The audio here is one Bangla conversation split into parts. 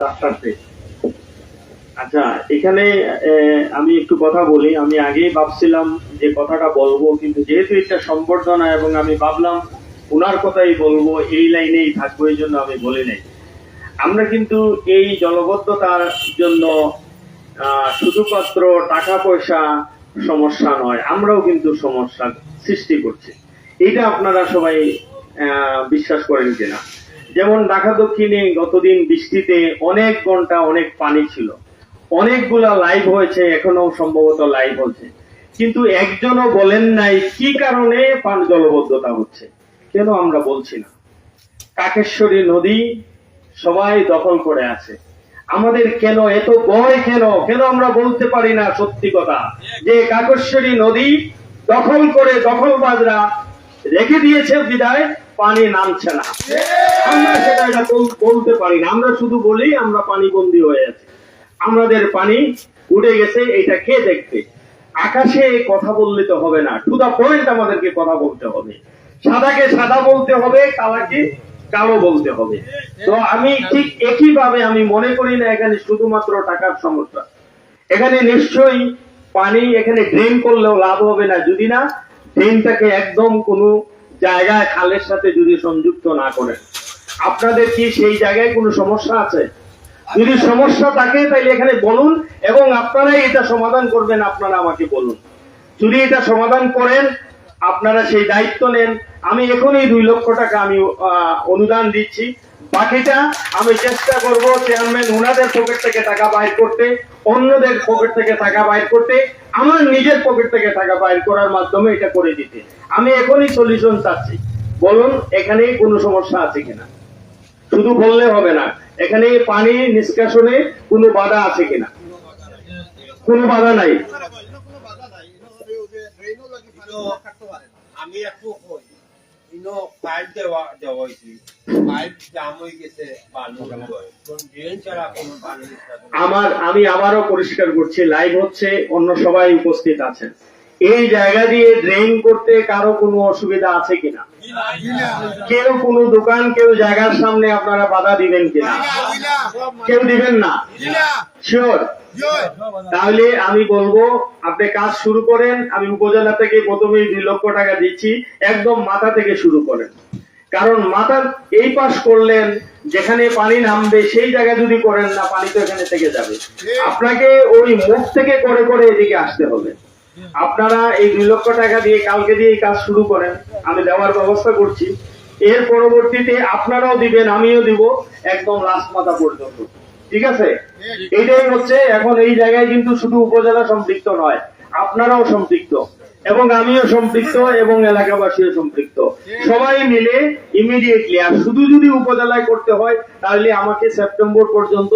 চারটাতে আচ্ছা এখানে আমি একটু কথা বলি। আমি আগেই ভাবছিলাম যে কথাটা বলব, কিন্তু যেহেতু এটা সম্বর্ধনা এবং আমি ভাবলাম ওনার কথাই বলব, এই লাইনেই থাকব, এই জন্য আমি বলি নাই। আমরা কিন্তু এই জলবদ্ধতার জন্য শুধুমাত্র টাকা পয়সা সমস্যা নয়, আমরাও কিন্তু সমস্যা সৃষ্টি করছি। এটা আপনারা সবাই বিশ্বাস করেন কিনা? যেমন ঢাকা দক্ষিণে গতদিন বৃষ্টিতে অনেক ঘণ্টা অনেক পানি ছিল। অনেকগুলা লাইভ হয়েছে এখনও সম্ভবত লাইভ হচ্ছে। কিন্তু একজনও বলেন নাই কি কারণে পান জলবদ্ধতা হচ্ছে, কেন আমরা বলছি না। কাকেশ্বরী নদী সবাই দখল করে আছে। আমাদের কেন এত ভয় কেন? কেন আমরা বলতে পারি না সত্যি কথা? যে কাকেশ্বরী নদী দখল করে দখলবাজরা রেখে দিয়েছে বিদায়, পানি নামছে না। এটা বলতে পারি না। আমরা শুধু বলি আমরা পানি হয়ে আছি। আমাদের পানি উঠে গেছে, এটা কে দেখবে? আকাশে কথা বললে তো হবে না। টু দা পয়েন্ট আমাদেরকে কথা বলতে হবে। সাদাকে সাদা বলতে হবে, কালাকে কালো বলতে হবে। তো আমি ঠিক একই ভাবে আমি মনে করি না, এখানে শুধুমাত্র টাকার সমস্যা। এখানে নিশ্চয়ই পানি এখানে ড্রেন করলেও লাভ হবে না। যদি না ড্রেনটাকে একদম কোনো জায়গায় খালের সাথে যদি সংযুক্ত না করেন। আপনাদের কি সেই জায়গায় কোনো সমস্যা আছে? যদি সমস্যা থাকে তাহলে এখানে বলুন এবং আপনারাই এটা সমাধান করবেন, আপনারা আমাকে বলুন। যদি এটা সমাধান করেন, আপনারা সেই দায়িত্ব নেন। আমি এখনই দুই লক্ষ টাকা আমি অনুদান দিচ্ছি। বাকিটা আমি চেষ্টা করব চেয়ারম্যান ওনাদের পকেট থেকে টাকা বাইর করতে, অন্যদের পকেট থেকে টাকা বাইর করতে, আমার নিজের পকেট থেকে টাকা বাইর করার মাধ্যমে এটা করে দিতে। আমি এখনই সলিউশন চাচ্ছি। বলুন এখানে কোনো সমস্যা আছে কিনা? শুধু বললে হবে না এখানে পানি নিষ্কাশনে কোনো বাধা আছে কিনা? কোনো বাধা নাই। আমি একটু কই ইনো পাইপ দেওয়া দেওয়া হয়েছি পাইপ জাম হয়ে গেছে বালু ড্রেন ছাড়া কোনো পানি আমার আমি আবারও পরিষ্কার করছি লাইভ হচ্ছে অন্য সবাই উপস্থিত আছেন। এই জায়গা দিয়ে ড্রেন করতে কারও কোনো অসুবিধা আছে কিনা? কেউ কোনো দোকান, কেউ জায়গার সামনে আপনারা বাধা দিবেন কিনা? কেউ দিবেন না? শিওর তাহলে আমি বলব, আপনি কাজ শুরু করেন, আমি উপজেলা থেকে প্রথমেই দুই লক্ষ টাকা দিচ্ছি, একদম মাথা থেকে শুরু করেন। কারণ মাথার এই পাশ করলেন, যেখানে পানি নামবে, সেই জায়গা যদি করেন না, পানি তো এখানে থেকে যাবে। আপনাকে ওই মুখ থেকে করে করে এদিকে আসতে হবে। আপনারা এই দুই লক্ষ টাকা দিয়ে কালকে দিয়ে এই কাজ শুরু করেন। আমি দেওয়ার ব্যবস্থা করছি। এর পরবর্তীতে আপনারাও দিবেন, আমিও দিব একদম লাস্ট মাথা পর্যন্ত। ঠিক আছে? এটাই হচ্ছে এখন এই জায়গায় কিন্তু শুধু উপজেলা সম্পৃক্ত নয়, আপনারাও সম্পৃক্ত এবং আমিও সম্পৃক্ত এবং এলাকাবাসীও সম্পৃক্ত। সবাই মিলে ইমিডিয়েটলি আর শুধু যদি উপজেলায় করতে হয়, তাহলে আমাকে সেপ্টেম্বর পর্যন্ত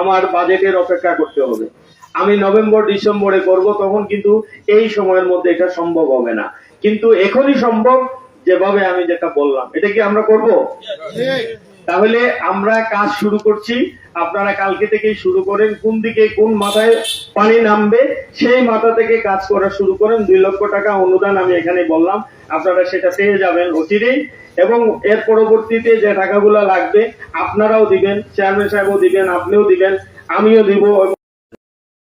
আমার বাজেটের অপেক্ষা করতে হবে। আমি নভেম্বর ডিসেম্বরে করব তখন কিন্তু এই সময়ের মধ্যে এটা সম্ভব হবে না। কিন্তু এখনই সম্ভব যেভাবে আমি যেটা বললাম। এটা কি আমরা করব? তাহলে আমরা কাজ শুরু করছি। আপনারা কালকে থেকেই শুরু করেন। কোন দিকে কোন মাথায় পানি নামবে সেই মাথা থেকে কাজ করা শুরু করেন। দুই লক্ষ টাকা অনুদান আমি এখানে বললাম। আপনারা সেটা পেয়ে যাবেন অচিরেই। এবং এর পরবর্তীতে যে টাকাগুলো লাগবে আপনারাও দিবেন চেয়ারম্যান সাহেবও দিবেন আপনিও দিবেন আমিও দিব।